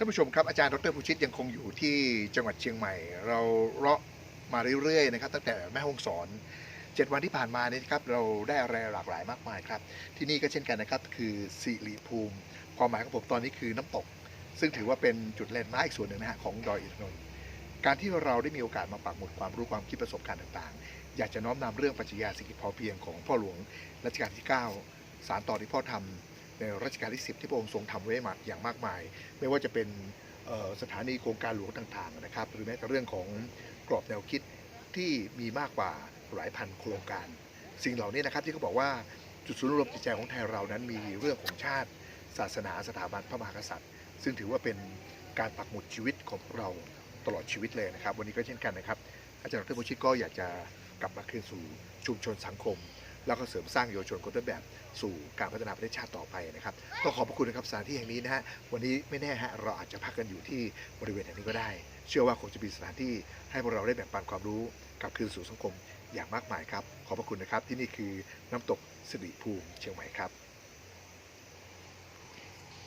ท่านผู้ชมครับอาจารย์ดรภูชิตยังคงอยู่ที่จังหวัดเชียงใหม่ เราเลาะมาเรื่อยๆนะครับตั้งแต่แม่ฮ่องสอนเจ็ดวันที่ผ่านมานี้ครับเราได้อะไรหลากหลายมากมายครับที่นี่ก็เช่นกันนะครับคือสิริภูมิ ความหมายของผมตอนนี้คือน้ำตก ซึ่งถือว่าเป็นจุดแลนด์มาร์คอีกส่วนหนึ่งนะฮะของดอยอินทนนท์การที่เราได้มีโอกาสมาปักหมุดความรู้ความคิดประสบการณ์ต่างๆ อยากจะน้อมนำเรื่องปรัชญาเศรษฐกิจพอเพียงของพ่อหลวงรัชกาลที่ 9 สารต่อที่พ่อทำ ในรัชกาลที่ 10 ที่พระองค์ทรงทำไว้มาอย่างมากมาย ไม่ว่าจะเป็นสถานีโครงการหลวงต่างๆนะครับ หรือแม้แต่เรื่องของกรอบแนวคิดที่มีมากกว่าหลายพันโครงการ สิ่งเหล่านี้นะครับที่เขาบอกว่าจุดศูนย์รวมจิตใจของไทยเรานั้นมีเรื่องของชาติ ศาสนาสถาบันพระมหากษัตริย์ ซึ่งถือว่าเป็นการปักหมุดชีวิตของเราตลอดชีวิตเลยนะครับ วันนี้ก็เช่นกันนะครับ อาจารย์ดรโมชิตก็อยากจะกลับมาคืนสู่ชุมชนสังคม แล้วก็เสริมสร้างเยาวชนคนต้นแบบสู่การพัฒนาประเทศชาติต่อไปนะครับ ก็ขอบพระคุณนะครับสถานที่แห่งนี้นะฮะวันนี้ไม่แน่ฮะเราอาจจะพักกันอยู่ที่บริเวณแห่งนี้ก็ได้ เชื่อว่าคงจะมีสถานที่ให้พวกเราได้แบ่งปันความรู้กับคืนสู่สังคมอย่างมากมายครับ ขอบพระคุณนะครับที่นี่คือน้ำตกสิริภูมิเชียงใหม่ครับ